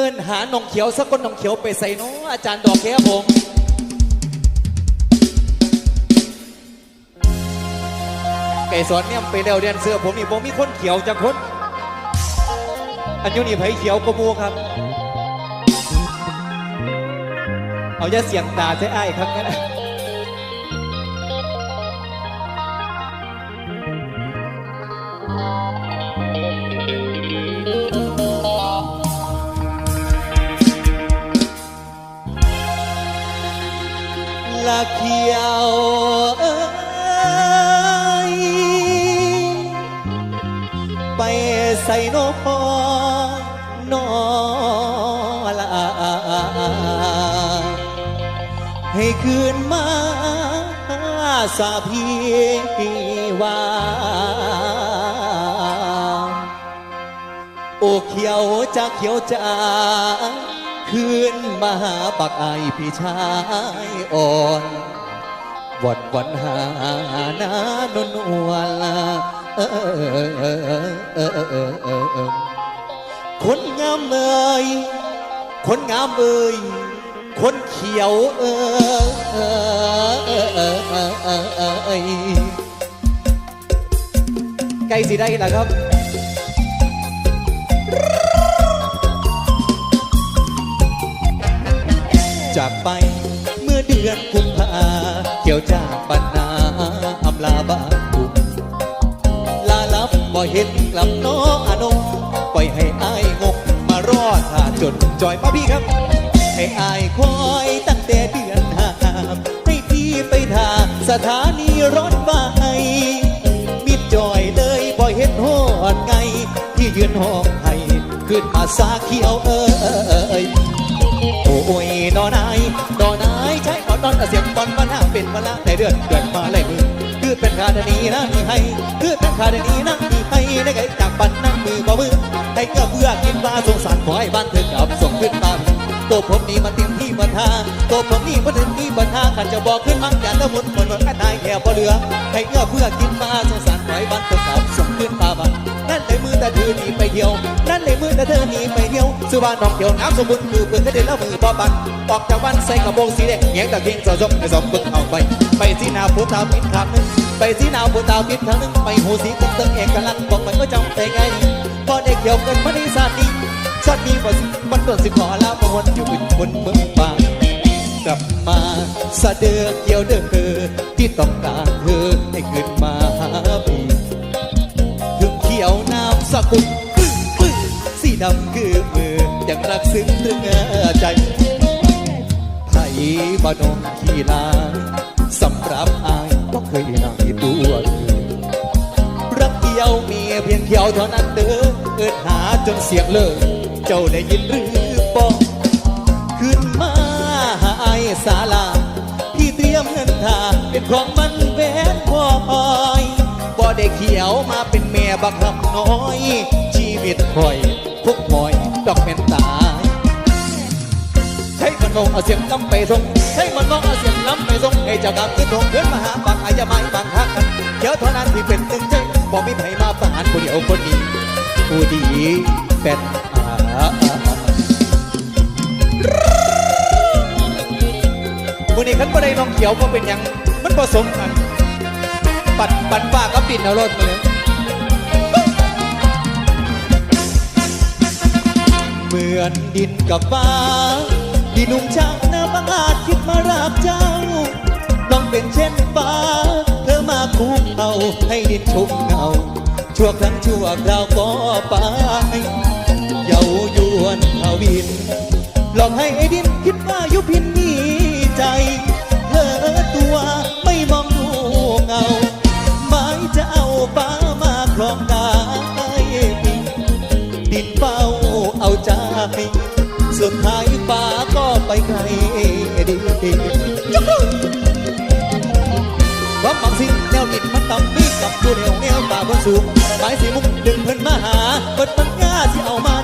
อินหาหนองเขียวสักคนหนองเขียวไปใส่น้ออาจารย์ดอกแก้วผมไก่สอนเนี่ยไปแล้วเรียนเสื้อผมนี่ผมมีคนเขียวจากคน อันยุนี่ไผเขียวกมูครับ เอาอย่าเสียงตาใช้ไอ้ายครับนั่น ให้คืนมาสาพีวาโอเขียวจะเขียวจะคืนมาหาปักไอพี่ชายอ่อนวันวันหาหนานนวลคนงามเอ่ยคนงามเอ่ย คนเขียวเออเออเออเออเออเออเออเออใกล้สิได้แล้วครับจากไปเมื่อเดือนกุมภาเกี่ยวจากบรรณาอำลาบานทุกลาลับบ่เห็นกลับน้ออานงปล่อยให้อายงกมารอดถ้าจนจอยมาพี่ครับ อายคอยตั้งแต่เดือนห้าให้พี่ไปทาสถานีรถไฟมิดจอยเลยบ่เห็นหอดไง ที่ยืนห้องไห้ขึ้นมาสาเขียวเอ้ยโอ้ยนอนายนอนายใช้ออดนอนเอาเสียงบอลมาหน้าเป็นมาละแต่เดือนเดือนมาไล่มือคือเป็นคาดนีนะมีให้คือเป็นคาดนีนะมีให้ได้ไงจากปันนั่งมือบ่มือให้เกือเพื่อกินปลาสงสารขอให้บ้านเถิดกับส่งขึ้นมา ตัวผมนี่มาเต็มที่มาทาตัวผมนี่มาถึงที่มาทาขันจะบอกขึ้นมั่งอย่าละมุนหมดหมดกันนายแค่บ่เหลือให้เกือเพื่อกินปลาสงสารขอให้บ้านเถิดกับส่งขึ้นมาบ้านนั่นเลยมือแต่เธอหนีไปเที่ยว นั่นเลยมือแต่เธอหนีไปเที่ยวสุวรรณน้องเขียวน้ำสมบูรณ์คือเปลือกกระเด็นแล้วมือบ่บันออกจากบ้านใส่กระโปรงสีแดงแยงตะเกียงสะสมในสมบึกเอาไปไปที่นาผู้ตาปิดทางหนึ่งไปที่นาผู้ตาปิดทางหนึ่งไปหูสีตึงตึงเอกลักษณ์บอกไปก็จำแต่ไงพอเด็กเกี่ยวกันมาในศาสตร์นี้ ชาตินี้บ่สิมันต้นสิขอแล้วมาวนอยู่บนเมืองป่ากลับมาสะเดือกเกี่ยวเด้อเธอที่ต้องการเธอให้ขึ้นมาหาพี่ถึงเขียวน้ำสกุลปึ้งปึ้งสีดำคือมือยังรักซึ้งถึงใจไทยบ้านงขีลาสำหรับอายก็เคยนายตัวเธอรักเดียวมีเพียงเขียวเท่านั้นเด้อเอิดหาจนเสียงเลิก เจ้าได้ยินหรือบอกขึ้นมาหาไอ้สาลาพี่เตรียมเงินทาเป็นของมันแหวนพอพอยบ่ได้เขียวมาเป็นแม่บักคำน้อย ชีวิตคอยทุกหอยดอกเป็นตาใช้มันมองเอาเสียงล้ำไปส่งใช้มันมองเอาเสียงล้ำไปส่งให้เจ้ากรรมขึ้นทงเดินมาหาบางอายาไม้บางฮักกันเดี๋ยวเท่านั้นที่เป็นตึงใจบอกมีไผมาประหารผู้เดียวคนนี้ผู้ดีเป็น อาวันนี้ขันบ่ได้น้องเขียวก็เป็นยังมันผสมกัน ปัดปัดฟ้ากับดินเอารถมาเลยเหมือนดินกับฟ้าที่หนุ่มช่างหน้าบังอาจคิดมารักเจ้าลองเป็นเช่นฟ้า เธอมาคุกเอาให้ดินชุ่มเงาชั่วครั้งชั่วคราวก็ไป เยาวยวนทวินลองให้ไอ้ดินคิดว่ายุพินมีใจเธอตัวไม่มองดูเงาหมายจะเอาฟ้ามาครองกายดินเฝ้าเอาใจ สุดท้ายฟ้าก็ไปไกลดีจุ๊กความบางสิ่งแนวดินมันต่ำมีกับตัวเดียวแนวตาบนสูงหมายสิมุ่งดึงเพิ่นมาหาเปิดปัญญาที่เอามา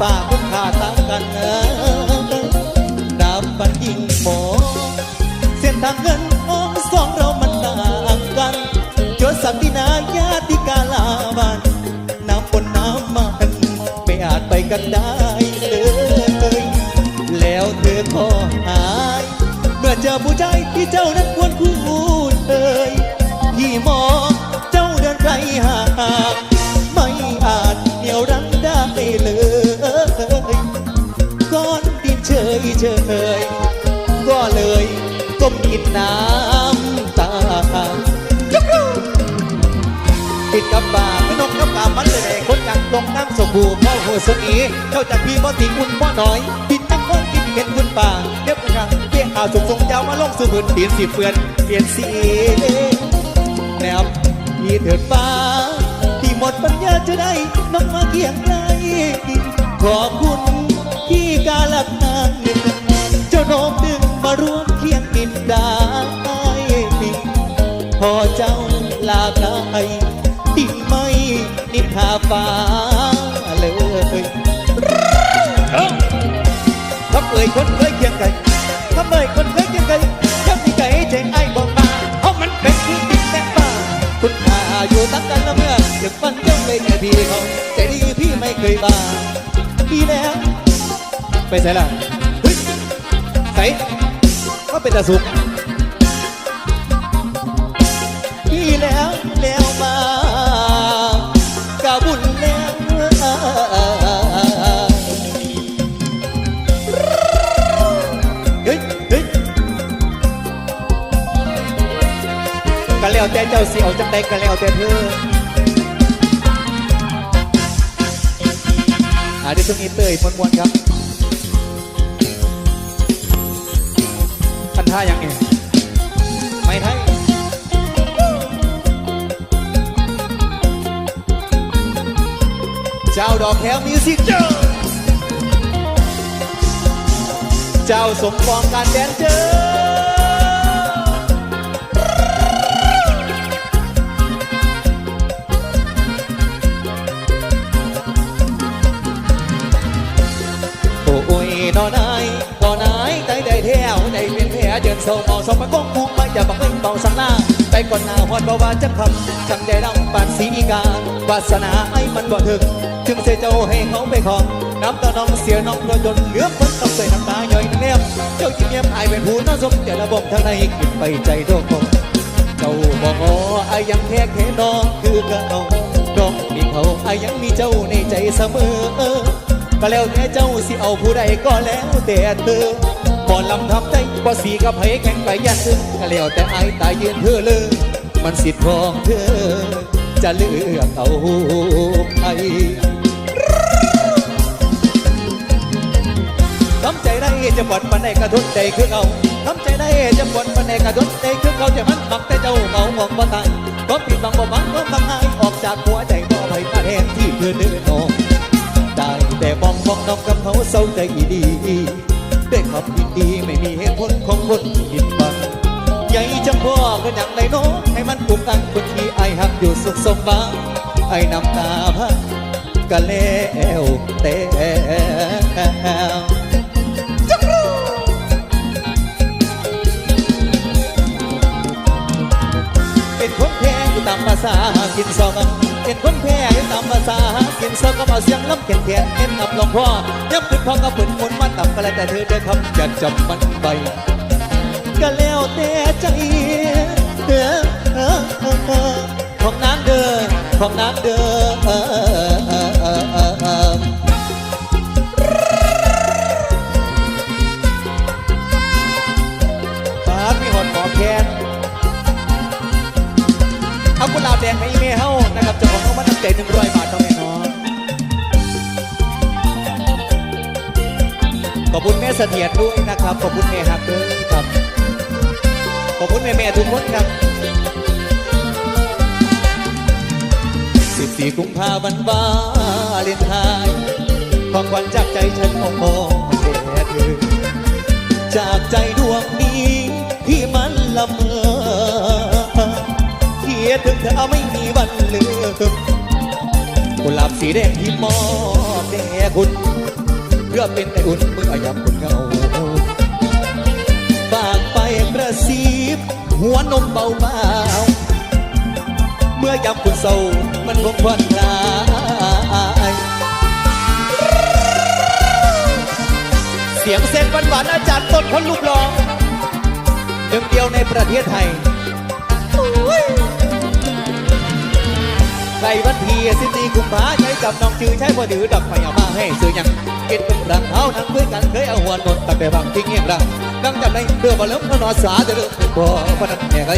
ป่าคุณค่าตามกันเออดาบบันยิงหมอเส้นทางเงินทองสองเรามันต่างกันจนสัมตินายาติกาลาบานน้ำบนน้ำมันไปอาจไปกันได้เลยแล้วเธอก็หาย เมื่อเจอผู้ชายที่เจ้านั้นควรคู่เอ่ยพี่มองเจ้าเดินไกลห่าง เฉยก็เลยก้มกินน้ำตาปิดกับบ่าไม่นกกับกามันเลยคนจังตรงน้ำสบูรณ์พ่อหัวสนีเข้าจากพี่บ่ติอุ่นบ่น้อยกินจังคงกินเห็นคุณป่าเรียบกลางเปี้ยข่าวส่งสงยาวมาลงสู่พื้นเปลี่ยนสีเปื่อนเปลี่ยนสีแนวพี่เถิดฟ้าที่หมดปัญญาจะได้น้องมาเคียงไกลขอบคุณ ที่กาลักนานหนึ่งเจ้าโน้มดึงมาร่วมเคียงกินได้พอเจ้าลาไกลดินไม่นิทาฟ้าเลยทำเอ่ยคนเคยเคียงไกลทำเอ่ยคนเคยเคียงไกลยังมีไก่ใจไอ้บอกมาเพราะมันเป็นที่ดินแม่ป่าคุณอาอยู่ตั้งกันละเมื่อถึงมันยังเป็นแค่พี่เขาใจดีพี่ไม่เคยบ้า ไปใส่ละเฮ้ยใส่ก็เป็นตาสุกพี่แล้วแล้วมากาบุญแล้วเฮ้ยเฮ้ยก็แล้วแต่เจ้าสิเอาจังใดก็แล้วแต่เธออาดิสุนีเตยมวนๆครับ ท่าอย่างนี้ไม่ไทยเจ้าดอกแคลมิวสิกเจ้าเจ้าสมปองการแดนเจอ เดินโซ่มองสองมันก้องมองไปอย่าบังเอิญเบาสังหน้าไปก่อนหน้าฮอดบ่ว่าจะคำจังได้รำปานสีกาวาสนาไอ้มันบ่ถึง จึงเสียเจ้าให้เขาไปของน้ำตาน้องเสียน้องโดนจนเหลือคนต้องใส่น้ำตาย่อยแนมเจ้าจิ้มเยี่ยมไอเป็นผู้น่าสมแต่ระบบทางในกินไปใจโดกงเจ้าบอกอ๋อไอ้ยังแค่แค่น้องคือเก่าน้องมีเขาไอ้ยังมีเจ้าในใจเสมอก็แล้วแต่เจ้าสิเอาผู้ใดก็แล้วแต่เธอ บ่ลำทับใจบ่สีกับไผแข่งไปยันซึก็แล้วแต่ไอ้ตายยืนเธอเลยมันสิทธิ์ของเธอ จะเลือกเอาใครทำใจได้จะปลดปันใดกระทุนใจคือเอาทำใจได้จะปลดปันใดกระทุนใจคือเขาจะมันมักแต่เจ้าเมามองบ่ตายก็ผิดบังบ่บังก็บังหายออกจากหัวใจบ่ไปมาแทนที่เพื่อนเดินนองได้แต่มองมองน้องกับเขาเศร้าใจดี ด้วยคำดีไม่มีเหตุผลของคนผิดบังใหญ่จังพ่อก็อย่างไรน้องให้มันปุกตั้งคนที่ไอหักอยู่สุขสมบังไอน้ำตาพังก็แล้วแต่เป็นคนแพ้อยู่ตามภาษากินซอก เป็นคนแพ้อยู่ตามภาษากินซอกก็มาเสียงล้ำเขียนเขียนเห็นอับลองพ่อยับขึ้นพ่อก็ฝืนคนมาต่ำก็แล้วแต่เธอได้คำจะจำมันไปก็แล้วแต่ใจเออเออเออของน้ำเดินของน้ำเดินเอ แดงให้เมเฮานะครับเจ้าของเขามาตั้งใจหนึ่งร้อยบาทเท่านั้นเนาะขอบคุณแม่เสถียรด้วยนะครับขอบคุณแม่ฮักด้วยครับขอบคุณแม่แม่ทุกคนครับ14กุมภาพันธ์วาเลนไทน์ของขวัญจากใจฉันมองมองแด่เธอจากใจดวงนี้ที่มันละเมอ ยถึงเธอไม่มีวันลืมกุหลาบสีแดงที่มอบแด่คุณ เพื่อเป็นไออุ่นเมื่อยามคุณเงาฝากไปกระซิบหัวนมเบาๆเมื่อยามคุณเศร้ามันคงผ่อนลายเสียงเส้นหวานอาจารย์ต้นคนลูกหลอหนึ่งเดียวในประเทศไทย ใครวันทีสิบสี่กุมภาใช้กับน้องจือใช้พอถือดอกไฟเอามาให้ซื้อยังกินเป็นรังเท้านั่งคุยกันเคยเอาหัวนนตั้งแต่บางที่เงียบรังดังจำในเรื่อบอลล้มนอนสาจะเรื่องบ่พนันแห่ไร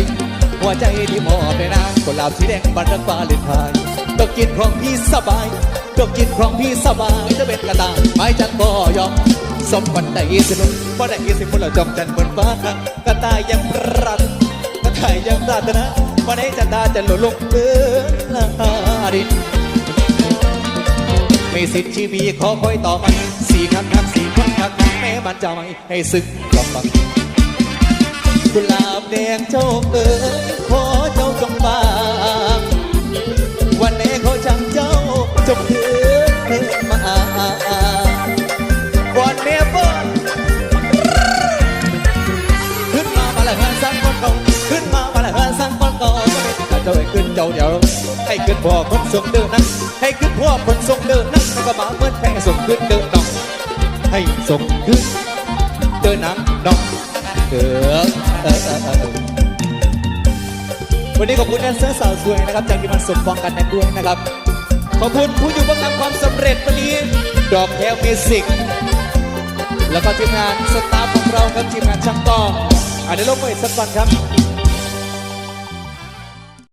หัวใจที่มอบในนางกุหลาบสีแดงบานรักฟ้าเลือนพายต้องกินของพี่สบายต้องกินของพี่สบายจะเป็นกระต่ายไม้จันบ่ยอมสมวันใดสิลุนพอได้ยินสิมุนเราจอมจันบนฟ้า กระต่ายยังรักกระไทยยังรารถนาวันนี้จะ ตาจะหล่นลงเบื้องหน้าดินไม่สิทธิ์ชีวีขอคอยต่อไปสี่ครั้งครั้งสี่ครั้งครั้งแม้มันจะไม่ให้ซึ้งลองฟังกุหลาบแดงเจ้าเอ๋ยขอเจ้าจงบาน เจ้าให้ขึ้นเดียวให้ขึ้นพ่อคนส่งเดินนั้นให้ขึ้นพ่อคนส่งเดินนั้นก็มาเหมือนแค่ส่งขึ้นเดินน้องให้ส่งขึ้นเดินน้ำน้องเกิดเออเออเออวันนี้ขอบคุณแดนเซอร์สาวสวยนะครับจากที่มันสมฟองกันนันด้วยนะครับ ขอบคุณผู้อยู่เบื้องหลังความสำเร็จวันนี้ดอกแก้วเมสิกแล้วก็ทีมงานสตาฟของเราครับทีมงานช่างกล้องอะเดี๋ยวลงไปสักก่อนครับ